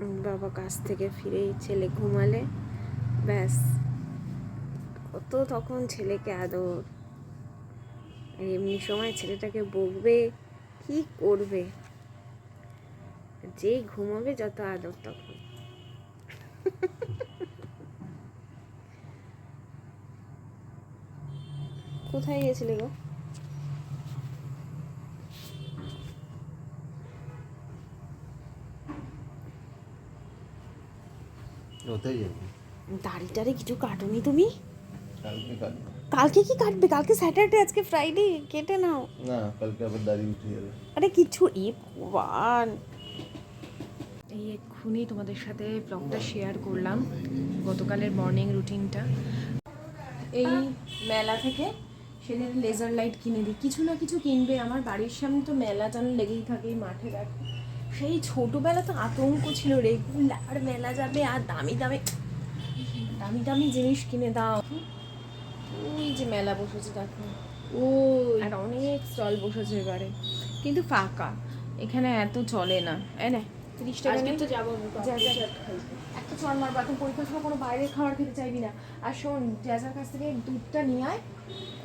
বাবা কাজ থেকে ফিরেই ছেলে ঘুমালে। ব্যাস। কত তখন ছেলেকে আদর। এমনি সময় ছেলেটাকে বকবে, কি করবে? যেই ঘুমাবে যত আদর তখন। কোথায় গেছিলে গো? ওতেই যাব। দাড়ি টাড়ি কিছু কাটুনি তুমি? কালকে কাটবো। কালকে কি কাটবে? কালকে স্যাটারডে আজকে ফ্রাইডে কেটে নাও। না কালকে আবার দাড়ি উঠে যাবে। আরে কিছু এ ভগবান। এই এক্ষুনি তোমাদের সাথে ব্লগটা শেয়ার করলাম গতকালের মর্নিং রুটিনটা এই মেলা থেকে সেদিন লেজার লাইট কিনে দিই। কিছু না কিছু কিনবে। আমার বাড়ির সামনে তো মেলা যেন লেগেই থাকে মাঠে দেখো। সেই ছোটোবেলা তো আতঙ্ক ছিল রেগুলার মেলা যাবে আর দামি দামি দামি দামি জিনিস কিনে দাও। ওই যে মেলা বসেছে দেখো। ও আর অনেক স্টল বসেছে এবারে। কিন্তু ফাঁকা। এখানে এত চলে না। এনে তিরিশ টাকা তো যাব। একটা চল মারবা এখন পরীক্ষার সময় কোনো বাইরের খাবার খেতে চাইবি না। আর শোন জ্যাজার কাছ থেকে দুধটা নিয়ে আয়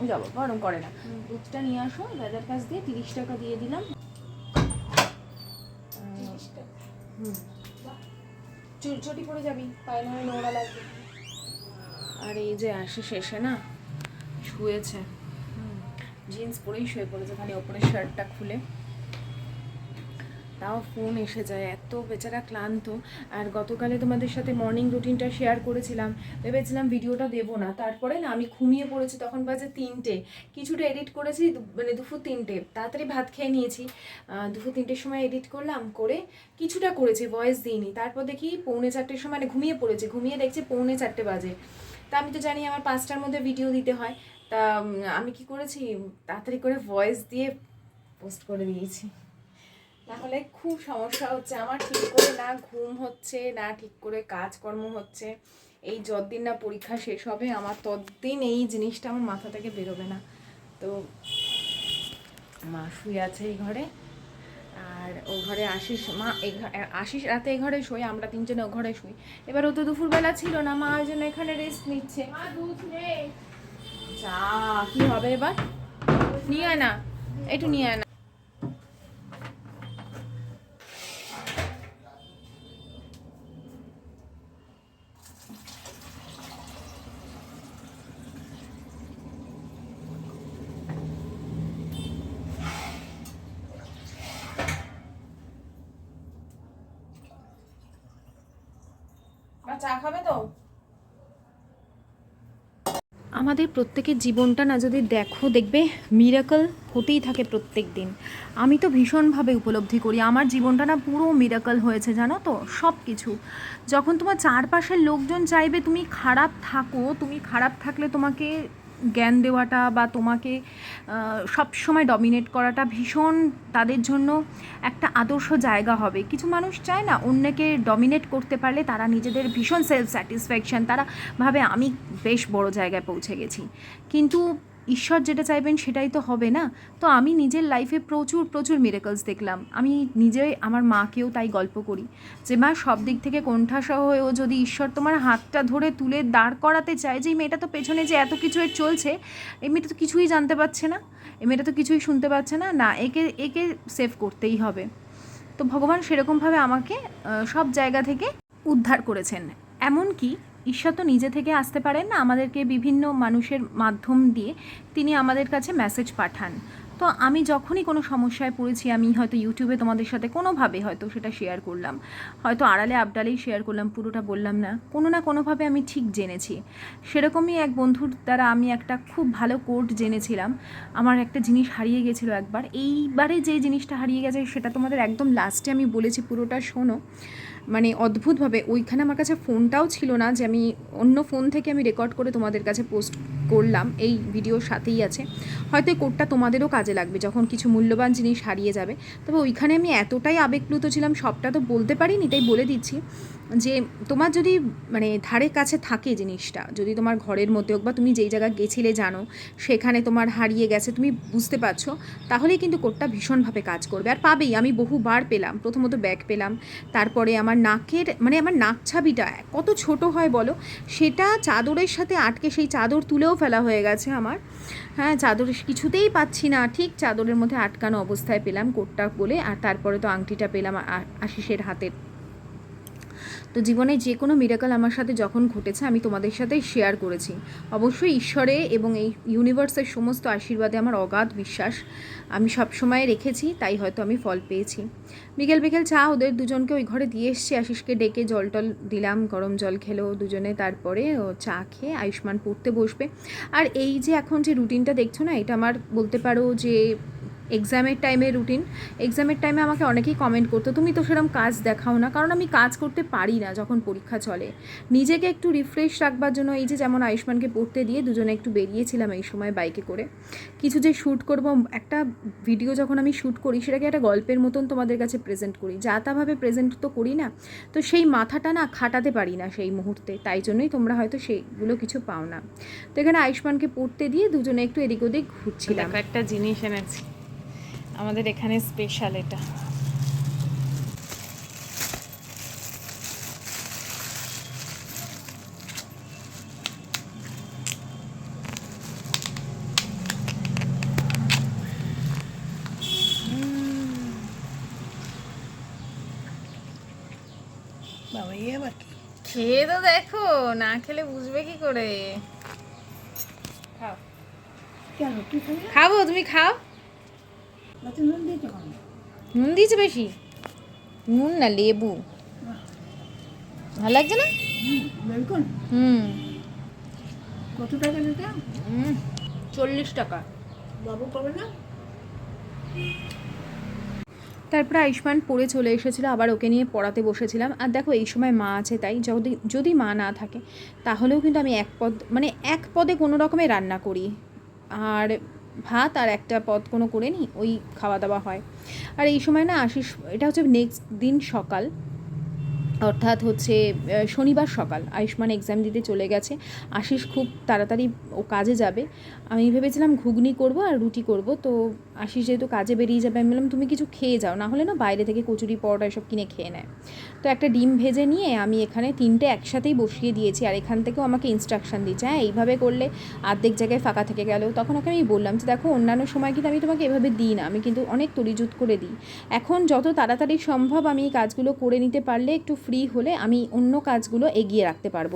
যাব গরম করে না। দুধটা নিয়ে আসো জ্যাজার কাছ দিয়ে তিরিশ টাকা দিয়ে দিলাম। হুম। চুল পরে যাবি পায়ে নয় নোংরা লাগবে। আর এই যে আসে শেষে না শুয়েছে। জিন্স পরেই শুয়ে পড়েছে খালি ওপরের শার্টটা খুলে। তাও ফোন এসে যায়, এত বেচারা ক্লান্ত। আর গতকালে তোমাদের সাথে মর্নিং রুটিনটা শেয়ার করেছিলাম, ভেবেছিলাম ভিডিওটা দেবো না। তারপরে না আমি ঘুমিয়ে পড়েছি, তখন বাজে তিনটে। কিছুটা এডিট করেছি মানে দুপুর তিনটে। তাড়াতাড়ি ভাত খেয়ে নিয়েছি। দুপুর তিনটের সময় এডিট করলাম, করে কিছুটা করেছি ভয়েস দিইনি। তারপর দেখি পৌনে চারটের সময় মানে ঘুমিয়ে পড়েছি, ঘুমিয়ে দেখছি পৌনে চারটে বাজে। তা আমি তো জানি আমার পাঁচটার মধ্যে ভিডিও দিতে হয়। তা আমি কি করেছি? তাড়াতাড়ি করে ভয়েস দিয়ে পোস্ট করে দিয়েছি। তাহলে খুব সমস্যা হচ্ছে। আমার ঠিক করে না ঘুম হচ্ছে না ঠিক করে কাজকর্ম হচ্ছে। এই যতদিন না পরীক্ষা শেষ হবে আমার ততদিন এই জিনিসটা আমার মাথা থেকে বেরোবে না। তো মা শুয়ে আছে এই ঘরে। আর ও ঘরে আশিস মা এই আশিস রাতে এই ঘরে শুই আমরা তিনজনে ও ঘরে শুই। এবার ও তো দুপুরবেলা ছিল না মা ওই জন্য এখানে রেস্ট নিচ্ছে। মা দুধ নে। যা কি হবে এবার? নিয়ে আয় না। একটু নিয়ে আয় না। আমাদের প্রত্যেকের জীবনটা না যদি দেখো, দেখবে মিরাকল হতেই থাকে প্রত্যেক দিন আমি তো ভীষণভাবে উপলব্ধি করি, আমার জীবনটা না পুরো মিরাকল হয়েছে, জানো তো? সব কিছু যখন তোমার চারপাশের লোকজন চাইবে তুমি খারাপ থাকো, তুমি খারাপ থাকলে তোমাকে জ্ঞান দেওয়াটা বা তোমাকে সবসময় ডমিনেট করাটা ভীষণ তাদের জন্য একটা আদর্শ জায়গা হবে। কিছু মানুষ চায় না অন্যকে ডমিনেট করতে পারলে তারা নিজেদের ভীষণ সেলফ স্যাটিসফ্যাকশান তারা ভাবে আমি বেশ বড় জায়গায় পৌঁছে গেছি। কিন্তু ঈশ্বর যেটা চাইবেন সেটাই তো হবে না? তো আমি নিজের লাইফে প্রচুর প্রচুর মিরেকলস দেখলাম। আমি নিজে, আমার মাকেও তাই গল্প করি। যে মা, সব দিক থেকে কোণঠাসা হয়েও যদি ঈশ্বর তোমার হাতটা ধরে তুলে দাঁড় করাতে চায় যে, এই মেয়েটা তো পেছনে যে এত কিছু এর চলছে, এই মেয়েটা তো কিছুই জানতে পারছে না। এই মেয়েটা তো কিছুই শুনতে পাচ্ছে না। না, একে একে সেভ করতেই হবে। তো ভগবান সেরকমভাবে আমাকে সব জায়গা থেকে উদ্ধার করেছেন। এমনকি ঈশ্বর তো নিজে থেকে আসতে পারেন না, আমাদেরকে বিভিন্ন মানুষের মাধ্যম দিয়ে তিনি আমাদের কাছে মেসেজ পাঠান। তো আমি যখনই কোনো সমস্যায় পড়েছি, আমি হয়তো ইউটিউবে তোমাদের সাথে কোনোভাবে হয়তো সেটা শেয়ার করলাম। হয়তো আড়ালে আবডালেই শেয়ার করলাম, পুরোটা বললাম না। কোনো না কোনোভাবে আমি ঠিক জেনেছি। সেরকমই এক বন্ধুর দ্বারা আমি একটা খুব ভালো কোড জেনেছিলাম। আমার একটা জিনিস হারিয়ে গেছিল একবার। এইবারে যে জিনিসটা হারিয়ে গেছে, সেটা তোমাদের একদম লাস্টে আমি বলেছি পুরোটা শোনো। মানে অদ্ভুতভাবে, ওইখানে আমার কাছে ফোনটাও ছিল না যে আমি অন্য ফোন থেকে আমি রেকর্ড করে তোমাদের কাছে পোস্ট করলাম, এই ভিডিওর সাথেই আছে। হয়তো এই কোডটা তোমাদেরও কাজে লাগবে, যখন কিছু মূল্যবান জিনিস হারিয়ে যাবে। তবে ওইখানে আমি এতটাই আবেগপ্লুত ছিলাম, সবটা তো বলতে পারিনি, তাই বলে দিচ্ছি। যে তোমার যদি মানে ধারে কাছে থাকে জিনিসটা, যদি তোমার ঘরের মধ্যে হোক বা তুমি যেই জায়গায় গেছিলে জানো, সেখানে তোমার হারিয়ে গেছে, তুমি বুঝতে পারছ, তাহলেই কিন্তু কোটটা ভীষণভাবে কাজ করবে। আর পাবেই, আমি বহুবার পেলাম, প্রথমত ব্যাগ পেলাম, তারপরে আমার নাকের মানে আমার নাক ছাবিটা কত ছোট হয় বলো, সেটা চাদরের সাথে আটকে, সেই চাদর তুলেও ফেলা হয়ে গেছে আমার। হ্যাঁ চাদর কিছুতেই পাচ্ছি না, ঠিক চাদরের মধ্যে আটকানো অবস্থায় পেলাম কোটটা বলে, আর তারপরে তো আংটিটা পেলাম আশিসের হাতের তো জীবনে যে কোনো মিরাকল আমার সাথে যখন ঘটেছে, আমি তোমাদের সাথে শেয়ার করেছি। অবশ্যই ঈশ্বরে এবং এই ইউনিভার্সের সমস্ত আশীর্বাদে আমার অগাধ বিশ্বাস। আমি সবসময় রেখেছি, তাই হয়তো আমি ফল পেয়েছি। বিকেল বিকেল চা ওদের দুজনকে ওই ঘরে দিয়ে এসছি, আশিসকে ডেকে জল টল দিলাম, গরম জল খেলো দুজনে, তারপরে ও চা খেয়ে আয়ুষ্মান পড়তে বসবে। আর এই যে এখন যে রুটিনটা দেখছ না, এটা আমার বলতে পারো যে এক্সামের টাইমে রুটিন এক্সামের টাইমে আমাকে অনেকেই কমেন্ট করতো তুমি তো সেরকম কাজ দেখাও না। কারণ আমি কাজ করতে পারি না যখন পরীক্ষা চলে। নিজেকে একটু রিফ্রেশ রাখবার জন্য এই যে যেমন আয়ুষ্মানকে পড়তে দিয়ে দুজনে একটু বেরিয়েছিলাম এই সময় বাইকে করে। কিছু যে শ্যুট করব একটা ভিডিও যখন আমি শ্যুট করি সেটাকে একটা গল্পের মতন তোমাদের কাছে প্রেজেন্ট করি। যা তাভাবে প্রেজেন্ট তো করি না। তো সেই মাথাটা না খাটাতে পারি না সেই মুহূর্তে। তাই জন্যই তোমরা হয়তো সেইগুলো কিছু পাও না। তো এখানে আয়ুষ্মানকে পড়তে দিয়ে দুজনে একটু এদিক ওদিক ঘুরছিলাম। একটা জিনিস এনেছি। আমাদের এখানে স্পেশাল এটা। খেয়ে তো দেখো না খেলে বুঝবে কি করে? খাও। খাবি খাব তুমি খাও? নুন দিয়েছ বেশি। নুন না লেবু। ভালো লাগছে না? হুম কত টাকা চল্লিশ টাকা। বাবু না? তারপরে আয়ুষ্মান পড়ে চলে এসেছিল আবার ওকে নিয়ে পড়াতে বসেছিলাম। আর দেখো এই সময় মা আছে তাই যদি যদি মা না থাকে তাহলেও কিন্তু আমি এক পদ মানে এক পদে কোনো রকমে রান্না করি। আর ভাত আর একটা পদ কোনো করে নিই ওই খাওয়া দাওয়া হয়। আর এই সময় না আশিস, এটা হচ্ছে নেক্সট দিন সকাল, অর্থাৎ হচ্ছে শনিবার সকাল, আয়ুষ্মান এক্সাম দিতে চলে গেছে। আশিস খুব তাড়াতাড়ি ও কাজে যাবে। আমি ভেবেছিলাম ঘুগনি করব আর রুটি করব, তো আশিস যেহেতু কাজে বেরিয়ে যাবে, আমি বললাম, তুমি কিছু খেয়ে যাও, না হলে না বাইরে থেকে কচুরি, পরোটা এসব কিনে খেয়ে নেয়। তো একটা ডিম ভেজে নিয়ে আমি এখানে তিনটে একসাথেই বসিয়ে দিয়েছি। আর এখান থেকেও আমাকে ইনস্ট্রাকশান দিচ্ছে হ্যাঁ এইভাবে করলে আর্ধেক জায়গায় ফাঁকা থেকে গেল। তখন ওকে আমি বললাম যে, দেখো, অন্যান্য সময় কিন্তু আমি তোমাকে এভাবে দিই না। আমি কিন্তু অনেক তরিজুত করে দিই। এখন যত তাড়াতাড়ি সম্ভব আমি এই কাজগুলো করে নিতে পারলে, একটু ফ্রি হলে আমি অন্য কাজগুলো এগিয়ে রাখতে পারব।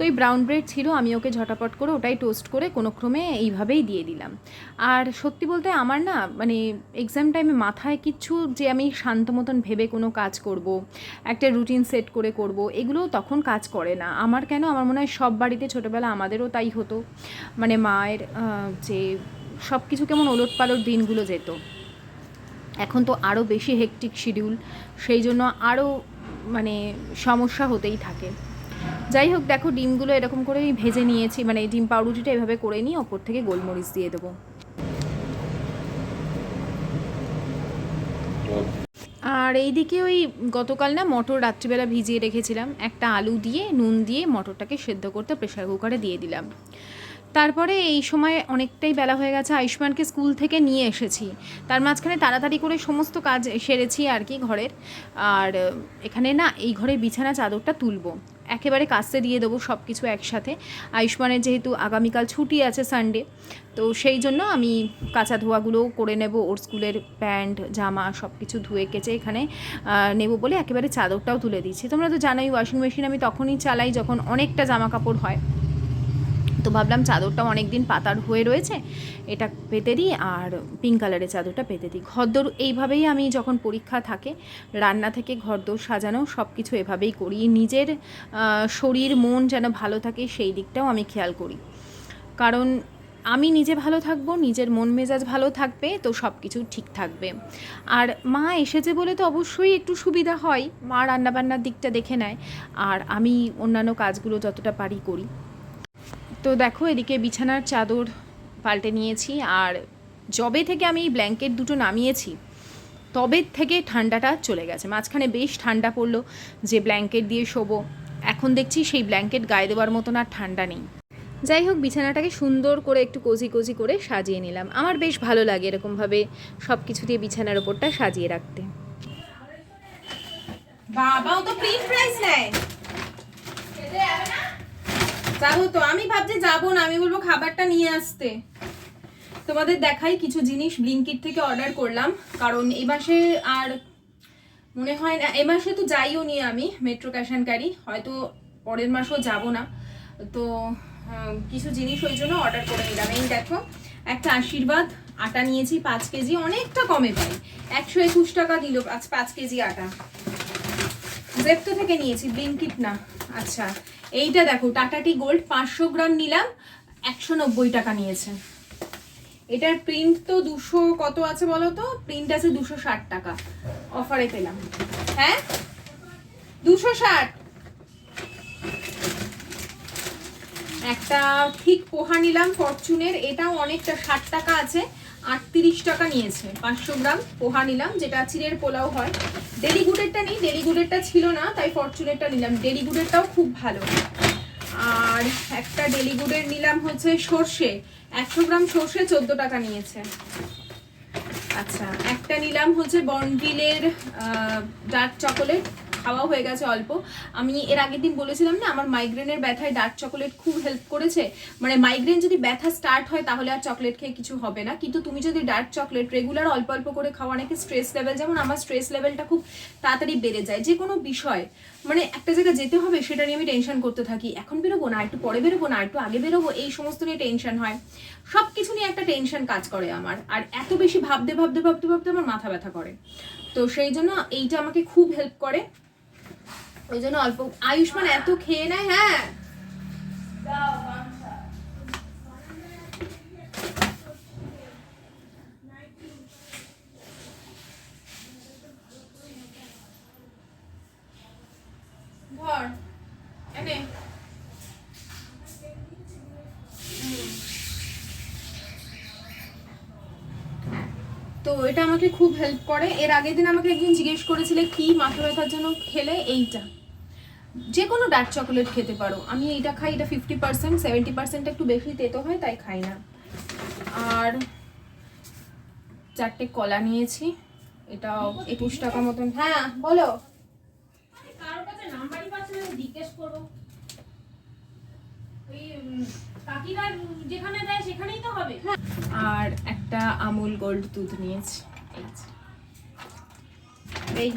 তো এই ব্রাউন ব্রেড ছিল, আমি ওকে ঝটাপট করে ওটাই টোস্ট করে কোনো ক্রমে এইভাবেই দিয়ে দিলাম। আর সত্যি বলতে আমার না মানে এক্সাম টাইমে মাথায় কিচ্ছু যে আমি শান্ত মতন ভেবে কোনো কাজ করব, একটা রুটিন সেট করে করব এগুলো তখন কাজ করে না। আমার কেন, আমার মনে হয় সব বাড়িতে ছোটোবেলা আমাদেরও তাই হতো। মানে মায়ের যে সব কিছু কেমন ওলট পালট দিনগুলো যেত। এখন তো আরও বেশি হেকটিক শিডিউল সেই জন্য আরও মানে সমস্যা হতেই থাকে। যাই হোক, দেখো ডিমগুলো এরকম করে আমি ভেজে নিয়েছি। মানে ডিম পাউরুটিটা এভাবে করে নিয়ে ওপর থেকে গোলমরিচ দিয়ে দেবো। আর এইদিকে ওই গতকাল না মটর রাত্রিবেলা ভিজিয়ে রেখেছিলাম। একটা আলু দিয়ে, নুন দিয়ে মটরটাকে সেদ্ধ করতে প্রেশার কুকারে দিয়ে দিলাম। তারপরে এই সময় অনেকটাই বেলা হয়ে গেছে। আয়ুষ্মানকে স্কুল থেকে নিয়ে এসেছি। তার মাঝখানে তাড়াতাড়ি করে সমস্ত কাজ সেরেছি আর কি ঘরের। আর এখানে না এই ঘরের বিছানা চাদরটা তুলবো। একেবারে কাস্তে দিয়ে দেবো সব কিছু একসাথে। আয়ুষ্মানের যেহেতু আগামীকাল ছুটি আছে সানডে তো সেই জন্য আমি কাঁচা ধোয়াগুলোও করে নেব, ওর স্কুলের প্যান্ট, জামা সব কিছু ধুয়ে কেচে এখানে নেব বলে একেবারে চাদরটাও তুলে দিচ্ছি তোমরা তো জানাই, ওয়াশিং মেশিন আমি তখনই চালাই যখন অনেকটা জামা কাপড় হয়। তো ভাবলাম চাদরটা অনেক দিন পাতার হয়ে রয়েছে, এটা পেতে দিই আর পিঙ্ক কালারের চাদরটা পেতে দিই। ঘরদোর এইভাবেই আমি যখন পরীক্ষা থাকে, রান্না থেকে ঘরদোর সাজানো সব কিছু এভাবেই করি। নিজের শরীর, মন যেন ভালো থাকে সেই দিকটাও আমি খেয়াল করি। কারণ আমি নিজে ভালো থাকব, নিজের মন মেজাজ ভালো থাকবে, তো সব কিছু ঠিক থাকবে। আর মা এসেছে বলে তো অবশ্যই একটু সুবিধা হয়। মা রান্নাবান্নার দিকটা দেখে নেয়। আর আমি অন্যান্য কাজগুলো যতটা পারি করি। তো দেখো এদিকে বিছানার চাদর পাল্টে নিয়েছি আর জবে থেকে আমি এই ব্ল্যাঙ্কেট দুটো নামিয়েছি তবে থেকে ঠান্ডাটা চলে গেছে। মাঝখানে বেশ ঠান্ডা পড়ল যে ব্ল্যাঙ্কেট দিয়ে শোবো। এখন দেখছি সেই ব্ল্যাঙ্কেট গায়ে দেওয়ার মতন আর ঠান্ডা নেই। যাই হোক বিছানাটাকে সুন্দর করে একটু কোজি কোজি করে সাজিয়ে নিলাম। আমার বেশ ভালো লাগে এরকমভাবে সব কিছু দিয়ে বিছানার ওপরটা সাজিয়ে রাখতে। বাবাও তো প্রিন্ট প্রাইস নেয়। যাব তো আমি ভাবছি যাব না, আমি বলব খাবারটা নিয়ে আসতে। তোমাদের দেখাই কিছু জিনিস ব্লিঙ্কিট থেকে অর্ডার করলাম, কারণ এই মাসে আর মনে হয় না, এ মাসে তো যাইও নি আমি মেট্রো ক্যাশ অ্যান্ড ক্যারি হয়তো পরের মাসেও যাব না। তো কিছু জিনিস ওই জন্য অর্ডার করে নিলাম। এই দেখো, একটা আশীর্বাদ, আটা নিয়েছি পাঁচ কেজি, অনেকটা কমে পাই একশো একুশ টাকা দিল, পাঁচ পাঁচ কেজি আটা। জেপ্টো থেকে নিয়েছি ব্লিঙ্কিট না। আচ্ছা এইটা দেখো টাটা টি গোল্ড, পাঁচশো গ্রাম নিলাম, একশো নব্বই টাকা নিয়েছে। এটার প্রিন্ট তো দুশো কত আছে বলো তো? প্রিন্ট আছে দুশো ষাট টাকা। অফারে পেলাম। হ্যাঁ? দুশো ষাট। একটা ঠিক পোহা নিলাম ফরচুনের এটাও অনেকটা ষাট টাকা আছে। আটত্রিশ টাকা নিয়েছে। পাঁচশো গ্রাম পোহা নিলাম, যেটা চিড়ের পোলাও হয়। ডেলি ডেলিগুডেরটা নেই, ডেলিগুডেরটা ছিল না, তাই ফরচুনেরটা নিলাম। ডেলিগুডেরটাও খুব ভালো। আর একটা ডেলিগুডের নিলাম হচ্ছে সর্ষে। একশো গ্রাম সর্ষে চোদ্দ টাকা নিয়েছে। আচ্ছা একটা নিলাম হচ্ছে বনভিলের ডার্ক চকোলেট। খাওয়া হয়ে গেছে অল্প। আমি এর আগের দিন বলেছিলাম না, আমার মাইগ্রেনের ব্যথায় ডার্ক চকোলেট খুব হেল্প করেছে। মানে মাইগ্রেন যদি ব্যথা স্টার্ট হয়, তাহলে আর চকলেট খেয়ে কিছু হবে না। কিন্তু তুমি যদি ডার্ক চকলেট রেগুলার অল্প অল্প করে খাওয়া অনেকে স্ট্রেস লেভেল যেমন আমার স্ট্রেস লেভেলটা খুব তাড়াতাড়ি বেড়ে যায়। যে কোনো বিষয় মানে একটা জায়গায় যেতে হবে, সেটা নিয়ে আমি টেনশন করতে থাকি। এখন বেরোবো না, একটু পরে বেরোবো না, একটু আগে বেরোবো, এই সমস্ত নিয়ে টেনশন হয়। সব কিছু নিয়ে একটা টেনশন কাজ করে আমার। আর এত বেশি ভাবতে ভাবতে ভাবতে ভাবতে আমার মাথা ব্যথা করে। তো সেই জন্য এইটা আমাকে খুব হেল্প করে। ওই জন্য অল্প। আয়ুষ্মান এত খেয়ে নেয় হ্যাঁ। তো এটা আমাকে খুব হেল্প করে। এর আগের দিন আমাকে একজন জিজ্ঞেস করেছিলে কি মাথা ব্যথার জন্য খেলে? এইটা। যে কোনো ডার্ক চকোলেট খেতে পারো। আমি এইটা খাই এটা ফিফটি পার্সেন্ট সেভেন্টি পার্সেন্ট একটু বেশি তেতো হয় তাই খাই না। আর চারটে কলা নিয়েছি এটা একুশ টাকা মতন। হ্যাঁ বলো। আর একটা আমুল গোল্ড দুধ নিয়েছি এই যে। এই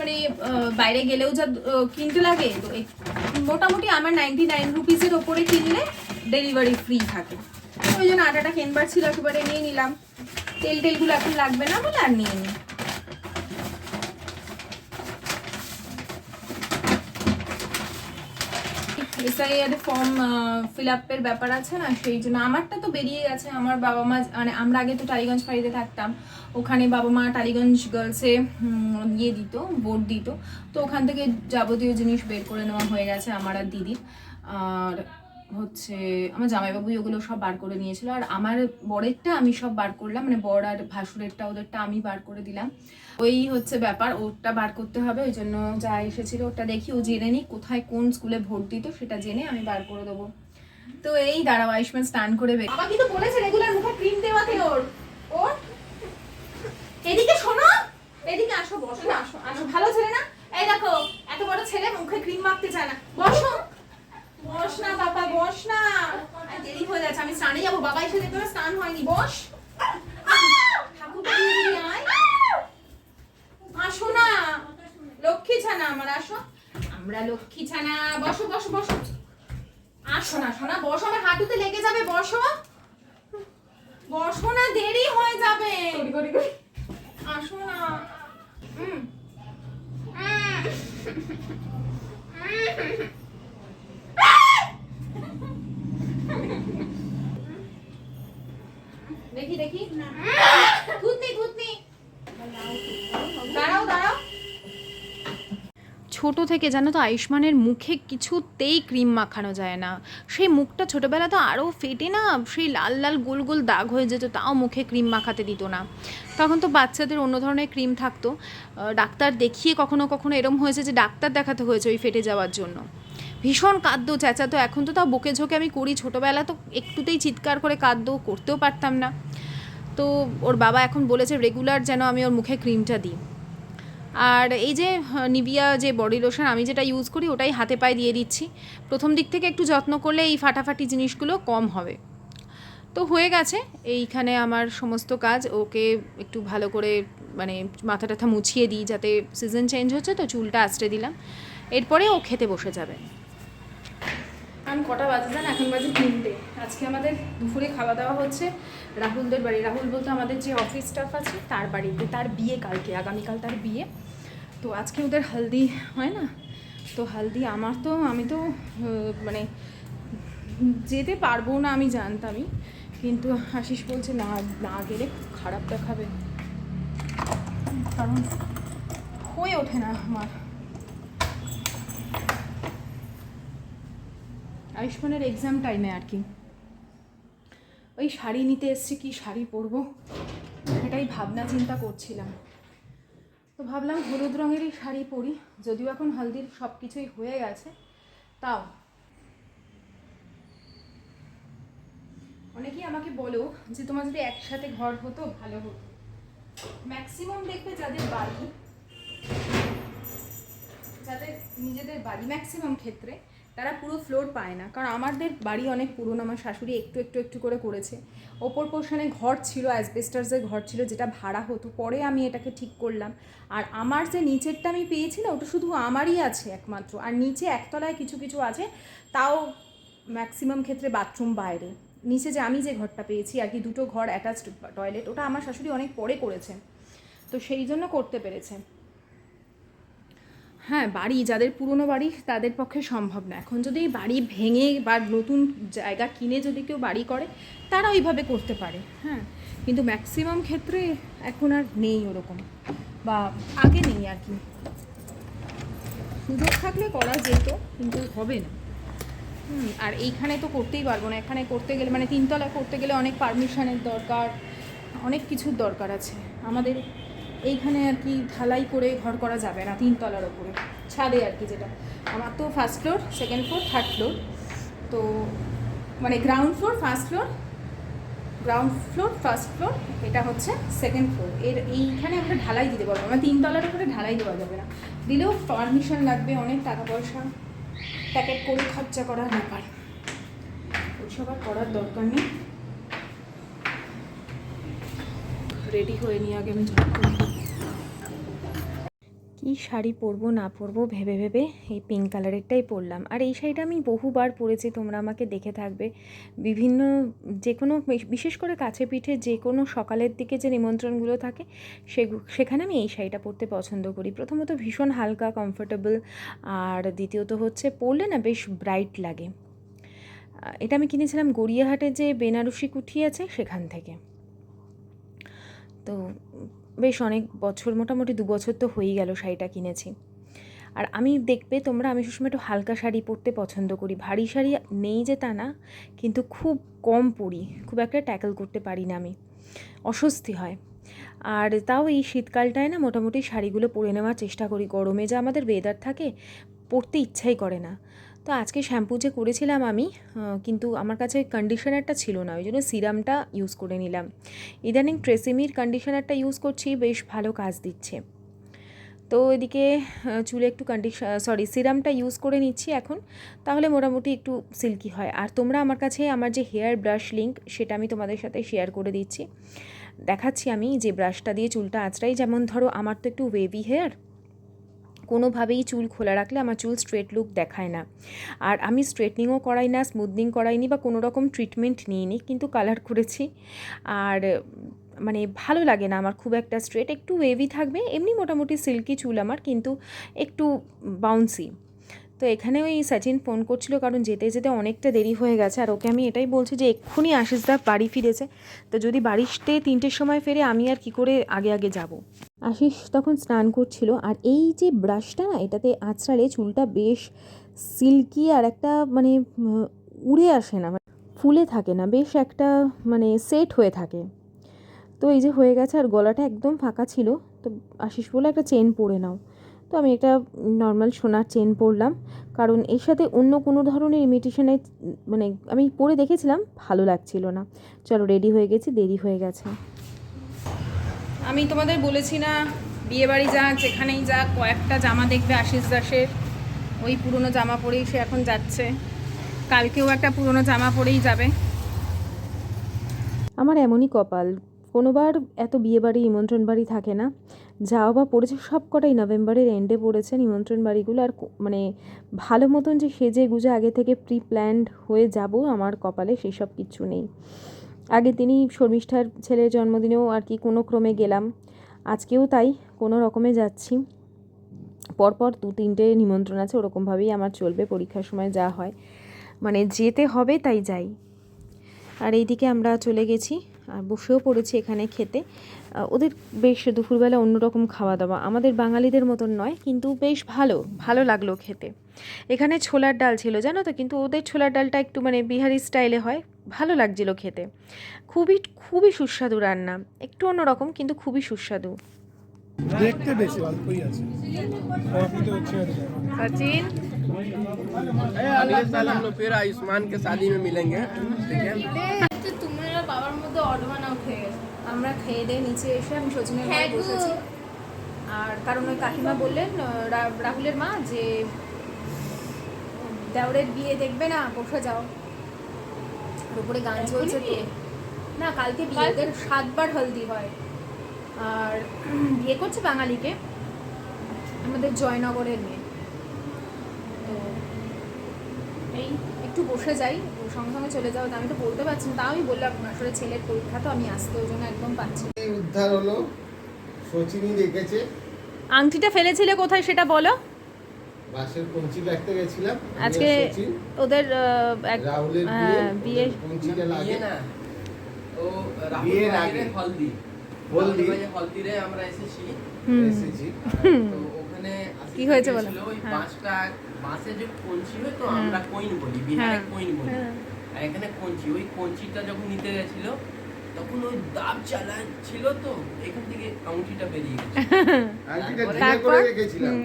মানে বাইরে গেলেও যা কিনতে লাগে, তো মোটামুটি আমার নাইনটি নাইন রুপিসের ওপরে কিনলে ডেলিভারি ফ্রি থাকে। ওই জন্য আটাটা কেনবার ছিল, একেবারে নিয়ে নিলাম। তেল টেলগুলো এখন লাগবে না বলে আর নিয়ে নিই ফর্ম ফিল আপের ব্যাপার আছে না, সেই জন্য আমারটা তো বেরিয়ে গেছে, আমার বাবা মা মানে আমরা আগে তো টালিগঞ্জ ফাঁড়িতে থাকতাম। ওখানে বাবা মা টালিগঞ্জ গার্লসে ইয়ে দিত ভোট দিত। তো ওখান থেকে যাবতীয় জিনিস বের করে নেওয়া হয়ে গেছে আমার আর দিদির। আর হচ্ছে আমার জামাইবাবুই ওগুলো সব বার করে নিয়েছিল। আর আমার বরেরটা আমি সব বার করলাম মানে বর আর ভাসুরেরটা ওদেরটা আমি বার করে দিলাম। ওই হচ্ছে ব্যাপার ওটা বার করতে হবে, ওই জন্য যা এসেছিল ওটা দেখি, ও জেনে নিই কোথায় কোন স্কুলে ভোট দিত, সেটা জেনে আমি বার করে দেবো। তো এই দাঁড়াও আয়ুষ্মান স্নান করে বের বলেছে রেগুলার মুখে ক্রিম দেওয়াতে ওর। ওর এদিকে আসো বসো না আসো আসো। ভালো ছেলে না? এই দেখো এত বড় ছেলে মুখে ক্রিম মাখতে চায় না। বসো। বস না বাবা বস না। দেরি হয়ে যাচ্ছে আমি স্নানে যাব। বাবা এসে দেখতে স্নান হয়নি। বস। আসো না। লক্ষ্মী ছানা আমার আসো। আমরা লক্ষ্মী ছানা। বসো বসো বসো। আসো না শোনা বসো। আমার হাঁটুতে লেগে যাবে বসো। বসো না দেরি হয়ে যাবে। আসো না। দেখি দেখি। থুতনি থুতনি দাঁড়াও দাঁড়াও ছোট থেকে জানো তো আয়ুষ্মানের মুখে কিছুতেই ক্রিম মাখানো যায় না। সেই মুখটা ছোটোবেলা তো আরও ফেটে না, সেই লাল লাল গোল গোল দাগ হয়ে যেত, তাও মুখে ক্রিম মাখাতে দিত না। তখন তো বাচ্চাদের অন্য ধরনের ক্রিম থাকতো। ডাক্তার দেখিয়ে কখনো কখনো এরম হয়েছে যে ডাক্তার দেখাতে হয়েছে ওই ফেটে যাওয়ার জন্য। ভীষণ কাঁদ্য চেঁচাতো, এখন তো তাও বকে ঝোঁকে আমি করি, ছোটোবেলা তো একটুতেই চিৎকার করে কাঁদ্য করতেও পারতাম না। তো ওর বাবা এখন বলেছে, রেগুলার যেন আমি ওর মুখে ক্রিমটা দিই। আর এই যে নিবিয়া যে বডি লোশন আমি যেটা ইউজ করি ওটাই হাতে পায়ে দিয়ে দিচ্ছি। প্রথম দিক থেকে একটু যত্ন করলে এই ফাটাফাটি জিনিসগুলো কম হবে। তো হয়ে গেছে, এইখানে আমার সমস্ত কাজ। ওকে একটু ভালো করে মানে মাথা টাথা মুছিয়ে দিই যাতে সিজন চেঞ্জ হচ্ছে, তো চুলটা আঁচড়ে দিলাম। এরপরে ও খেতে বসে যাবে। এখন কটা বাজে জান? এখন বাজে তিনটে। আজকে আমাদের দুপুরে খাওয়া দাওয়া হচ্ছে রাহুলদের বাড়ি। রাহুল বলতে আমাদের যে অফিস স্টাফ আছে, তার বাড়িতে, তার বিয়ে কালকে, আগামীকাল তার বিয়ে। তো আজকে ওদের হালদি, হয় না? তো হালদি আমার তো, আমি তো মানে যেতে পারব না আমি জানতামই। কিন্তু আশিস বলছে, না না গেলে খুব খারাপ দেখাবে। কারণ হয়ে ওঠে না আমার। আয়ুষ্মানের এক্সাম টাইমে আর কি ওই শাড়ি নিতে এসছি, কি শাড়ি পরবো? এটাই ভাবনা, চিন্তা করছিলাম। তো ভাবলাম হলুদ রঙেরই শাড়ি পরি, যদিও এখন হলদির সব কিছুই হয়ে গেছে, তাও। অনেকেই আমাকে বলো যে তোমার যদি একসাথে ঘর হতো, ভালো হতো। ম্যাক্সিমাম দেখবে যাদের বাড়ি, যাদের নিজেদের বাড়ি ম্যাক্সিমাম ক্ষেত্রে তারা পুরো ফ্লোর পায় না। কারণ আমাদের বাড়ি অনেক পুরনো, আমার শাশুড়ি একটু একটু একটু করে করেছে। ওপর পোর্শনে ঘর ছিল অ্যাসবেস্টার্সের ঘর ছিল, যেটা ভাড়া হতো। পরে আমি এটাকে ঠিক করলাম। আর আমার যে নিচেরটা আমি পেয়েছি না, ওটা শুধু আমারই আছে একমাত্র। আর নিচে একতলায় কিছু কিছু আছে, তাও ম্যাক্সিমাম ক্ষেত্রে বাথরুম বাইরে। নিচে যে আমি যে ঘরটা পেয়েছি, আর কি দুটো ঘর অ্যাটাচড টয়লেট ওটা আমার শাশুড়ি অনেক পরে করেছে। তো সেই জন্য করতে পেরেছে। হ্যাঁ বাড়ি যাদের পুরনো বাড়ি তাদের পক্ষে সম্ভব না। এখন যদি বাড়ি ভেঙে বা নতুন জায়গা কিনে যদি কেউ বাড়ি করে তারা ওইভাবে করতে পারে হ্যাঁ। কিন্তু ম্যাক্সিমাম ক্ষেত্রে এখন আর নেই ওরকম বা আগে নেই আর কি। সুযোগ থাকলে করা যেত কিন্তু হবে না। হুম, আর এইখানে তো করতেই পারব না। এখানে করতে গেলে মানে তিনতলা করতে গেলে অনেক পারমিশনের দরকার অনেক কিছুর দরকার আছে। আমাদের এইখানে আর কি ঢালাই করে ঘর করা যাবে না, তিনতলার ওপরে। ছাদে আর কি যেটা। আমার তো first floor second floor third floor তো মানে ground floor first floor ground floor first floor এটা হচ্ছে সেকেন্ড ফ্লোর এর এইখানে আমরা ঢালাই দিতে পারব না তিনতলার উপরে ঢালাই দেওয়া যাবে না। দিলেও পারমিশন লাগবে, অনেক টাকা পয়সা। প্যাকেট করে খরচা করার ব্যাপার। ওইসব আর করার দরকার নেই। রেডি হয়ে নিয়ে আগে আমি করে কী শাড়ি পরবো, না পরবো, ভেবে ভেবে এই পিঙ্ক কালারেরটাই পরলাম। আর এই শাড়িটা আমি বহুবার পরেছি, তোমরা আমাকে দেখে থাকবে। বিভিন্ন যে কোনো বিশেষ করে কাছে পিঠে যে কোনো সকালের দিকে যে নিমন্ত্রণগুলো থাকে সে সেখানে আমি এই শাড়িটা পরতে পছন্দ করি। প্রথমত ভীষণ হালকা কমফোর্টেবল আর দ্বিতীয়ত হচ্ছে পরলে না বেশ ব্রাইট লাগে। এটা আমি কিনেছিলাম গড়িয়াহাটে যে বেনারসি কুঠি আছে, সেখান থেকে। তো বেশ অনেক বছর, মোটামুটি দু বছর তো হয়েই গেল শাড়িটা কিনেছি। আর আমি দেখবে তোমরা, আমি সবসময় একটু হালকা শাড়ি পরতে পছন্দ করি। ভারী শাড়ি নেই যে তা না, কিন্তু খুব কম পরি। খুব একটা ট্যাকল করতে পারি না আমি। অস্বস্তি হয়। আর তাও এই শীতকালটায় না মোটামুটি শাড়িগুলো পরে নেওয়ার চেষ্টা করি। গরমে যা আমাদের ওয়েদার থাকে, পরতে ইচ্ছাই করে না। তো আজকে শ্যাম্পু যে করেছিলাম আমি কিন্তু আমার কাছে কন্ডিশনারটা ছিল না, ওই জন্য সিরামটা ইউজ করে নিলাম। ইদানিং ট্রেসিমির কন্ডিশনারটা ইউজ করছি, বেশ ভালো কাজ দিচ্ছে। তো এদিকে চুলে একটু কন্ডিশন সরি সিরামটা ইউজ করে নিচ্ছি এখন, তাহলে মোটামুটি একটু সিল্কি হয়। আর তোমরা আমার কাছে আমার যে হেয়ার ব্রাশ লিঙ্ক সেটা আমি তোমাদের সাথে শেয়ার করে দিচ্ছি। দেখাচ্ছি আমি যে ব্রাশটা দিয়ে চুলটা আঁচড়াই। যেমন ধরো, আমার তো একটু ওয়েভি হেয়ার কোনোভাবেই চুল খোলা রাখলে আমার চুল স্ট্রেট লুক দেখায় না। আর আমি স্ট্রেটনিংও করাই না স্মুথনিং করাইনি বা কোনো রকম ট্রিটমেন্ট নিইনি কিন্তু কালার করেছি। আর মানে ভালো লাগে না আমার খুব একটা স্ট্রেট একটু ওয়েভি থাকবে, এমনি মোটামুটি সিল্কি চুল আমার, কিন্তু একটু বাউন্সি তো এখানে ওই সচিন ফোন করছিল কারণ যেতে যেতে অনেকটা দেরি হয়ে গেছে। আর ওকে আমি এটাই বলছি যে এক্ষুনি আশিসদা বাড়ি ফিরেছে। তো যদি বাড়িতে তিনটের সময় ফেরে আমি আর কি করে আগে আগে যাব? আশিস তখন স্নান করছিল আর এই যে ব্রাশটা না, এটাতে আঁচড়ালে চুলটা বেশ সিল্কি আর একটা মানে উড়ে আসে না মানে ফুলে থাকে না, বেশ একটা মানে সেট হয়ে থাকে। তো এই যে হয়ে গেছে আর গলাটা একদম ফাঁকা ছিল। তো আশিস বলে একটা চেন পরে নাও। তো আমি একটা নর্মাল সোনার চেন পরলাম। কারণ এর সাথে অন্য কোনো ধরনের ইমিটেশনে মানে আমি পরে দেখেছিলাম ভালো লাগছিল না। চলো রেডি হয়ে গেছি দেরি হয়ে গেছে। আমি তোমাদের বলেছি না বিয়ে বাড়ি যাক যেখানেই যাক কয়েকটা জামা দেখবে আশিস দাসের। ওই পুরনো জামা পরেই সে এখন যাচ্ছে। কালকেও একটা পুরনো জামা পরেই যাবে। আমার এমনই কপাল। কোনোবার এত বিয়ে বাড়ি নিমন্ত্রণ বাড়ি থাকে না। যাও বা পড়েছে সব কটাই নভেম্বরের এন্ডে পড়েছে। নিমন্ত্রণ বাড়িগুলো আর মানে ভালো মতন যে সেজে গুজে আগে থেকে প্রি প্ল্যান্ড হয়ে যাব আমার কপালে সেই সব কিচ্ছু নেই। আগে তিনি শর্মিষ্ঠার ছেলের জন্মদিনেও আর কি কোনো ক্রমে গেলাম। আজকেও তাই কোনো রকমে যাচ্ছি। পরপর দু তিনটে নিমন্ত্রণ আছে, ওরকমভাবেই আমার চলবে, পরীক্ষার সময় যা হয়। মানে যেতে হবে তাই যাই। আর এইদিকে আমরা চলে গেছি। আর বসেও পড়েছি এখানে খেতে আহ, ওদের বেশ দুপুরবেলা অন্যরকম খাওয়া দাওয়া আমাদের বাঙালিদের মতন নয় কিন্তু বেশ ভালো ভালো লাগলো খেতে এখানে ছোলার ডাল ছিল জানো তো কিন্তু ওদের ছোলার ডালটা একটু মানে বিহারি স্টাইলে হয় ভালো লাগছিল খেতে খুবই খুবই সুস্বাদু রান্না একটু অন্যরকম কিন্তু খুবই সুস্বাদু দেখতে বেশি অল্পই আছে কফি তো ছেড়ে দেয় সচিন अगले साल हम लोग फिर आयुष्मान के शादी में मिलेंगे ठीक है বাবার মধ্যে অডমানা উঠে গেছে। আমরা খেয়ে দিয়ে নিচে এসে আমি সচিনের ঘরে বসেছি। আর কারণ ওই কাকিমা বললেন রাহুলের মা যে দেওরের বিয়ে দেখবে না বসে যাও। উপরে গান চলছে না কালকে বিয়েদের সাতবার হলদি হয়। আর বিয়ে করছে বাঙালিকে। আমাদের জয়নগরের মেয়ে। তো এই একটু বসে যাই ও সঙ্গে সঙ্গে চলে যাও। তা আমি তো বলতে পারছি না তাও আমি বললাম আসলে ছেলের পরীক্ষা তো আমি আসতে ওই জন্য একদম পাচ্ছি না। উদ্ধার হলো সচিনই রেখেছে আংটিটা ফেলেছিলে কোথায় সেটা বলো? বাসের কঞ্চি রাখতে গেছিলাম আজকে ওদের এক রাহুলের হ্যাঁ, বিয়ে লাগে তো বিয়ের আগে। হলদি। হলদি। হলদিরে আমরা এসেছি। এসেছি। তো কি হয়েছে বলো? হ্যাঁ। পাঁচটা বাঁশে যে কঞ্চি হয় তো আমরা কইন বলি বিহারে হ্যাঁ। কইন বলি। হ্যাঁ। আর এখানে কঞ্চি ওই কঞ্চিটা যখন নিতে গেছিল তখন ওই দাব চালা ছিল তো এখান থেকে আংটিটা বেরিয়ে গেছে।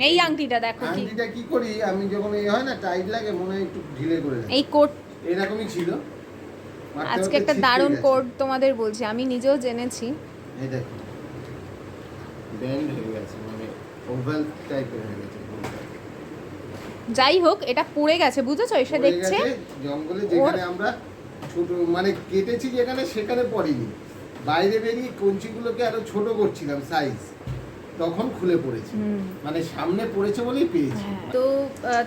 এই আংটিটা দেখো কি। আংটিটা কি করি আমি যখন এই হয় না টাইট লাগে মনে হয় একটু ঢিলে করে এই কোট এরকমই ছিল। আজকে একটা দারুণ। কোট তোমাদের বলছি আমি নিজেও জেনেছি। এই দেখো। ব্যান্ড হয়ে গেছে। ওভাল টাইপের হয়ে গেছে যাই হোক এটা পুড়ে গেছে বুঝেছ? এসে দেখছে। জঙ্গলে যেখানে আমরা ছোট মানে কেটেছি যেখানে সেখানে পড়েনি। বাইরে বেরিয়ে কঞ্চিগুলোকে আরও ছোট করছিলাম সাইজ তখন খুলে পড়েছে। মানে সামনে পড়েছে বলেই পেয়েছি। তো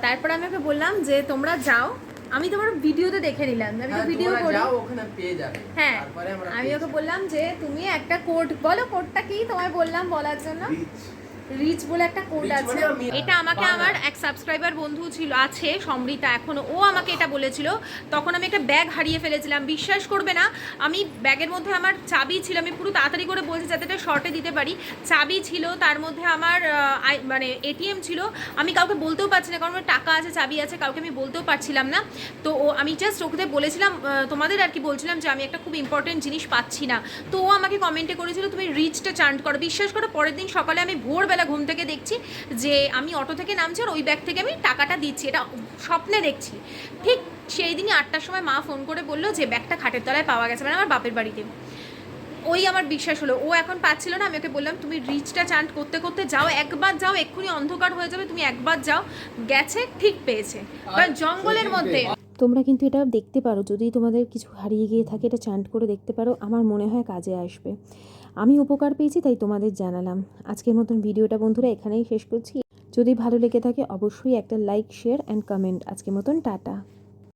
তারপর আমি ওকে বললাম যে তোমরা যাও। আমি তোমার ভিডিওতে দেখে নিলাম। আমি তো হ্যাঁ, ভিডিও করি। ওখানে পেয়ে যাবে। হ্যাঁ। তারপরে আমি ওকে বললাম যে তুমি একটা কোড বলো কোডটা কি? তোমায় বললাম বলার জন্য। রিচ বলে একটা কোড আছে। এটা আমাকে আমার এক সাবস্ক্রাইবার বন্ধু ছিল আছে সমৃতা এখনও ও আমাকে এটা বলেছিল। তখন আমি একটা ব্যাগ হারিয়ে ফেলেছিলাম বিশ্বাস করবে না আমি ব্যাগের মধ্যে আমার চাবি ছিল আমি পুরো তাড়াতাড়ি করে বলছি যাতে এটা শর্টে দিতে পারি। চাবি ছিল তার মধ্যে আমার আই- মানে এটিএম ছিল আমি কাউকে বলতেও পারছি না কারণ আমার টাকা আছে চাবি আছে কাউকে আমি বলতেও পারছিলাম না। তো ও আমি জাস্ট ওকে বলেছিলাম তোমাদের আর কি বলছিলাম যে আমি একটা খুব ইম্পর্টেন্ট জিনিস পাচ্ছি না। তো ও আমাকে কমেন্টে করেছিল তুমি রিচটা চান্ট করো। বিশ্বাস করো পরের দিন সকালে আমি ভোরবেলা ঘুম থেকে দেখছি যে আমি অটো থেকে নামছি আর ওই ব্যাগ থেকে আমি টাকাটা দিচ্ছি। এটা স্বপ্নে দেখছি। ঠিক সেই দিনই আটটার সময় মা ফোন করে বলল যে ব্যাগটা খাটের তলায় পাওয়া গেছে মানে আমার বাপের বাড়িতে। ওই আমার বিশ্বাস হলো। ও এখন পাচ্ছিল না। আমি ওকে বললাম তুমি রিচটা চান্ট করতে করতে যাও। একবার যাও এক্ষুনি অন্ধকার হয়ে যাবে। তুমি একবার যাও। গেছে ঠিক পেয়েছে। কারণ জঙ্গলের মধ্যে। তোমরা কিন্তু এটা দেখতে পারো। যদি তোমাদের কিছু হারিয়ে গিয়ে থাকে এটা চান্ট করে দেখতে পারো। আমার মনে হয় কাজে আসবে। আমি উপকার পেয়েছি, তাই তোমাদের জানালাম। আজকের মতন ভিডিওটা বন্ধুরা এখানেই শেষ করছি। যদি ভালো লেগে থাকে, অবশ্যই একটা লাইক শেয়ার অ্যান্ড কমেন্ট আজকের মতন টাটা।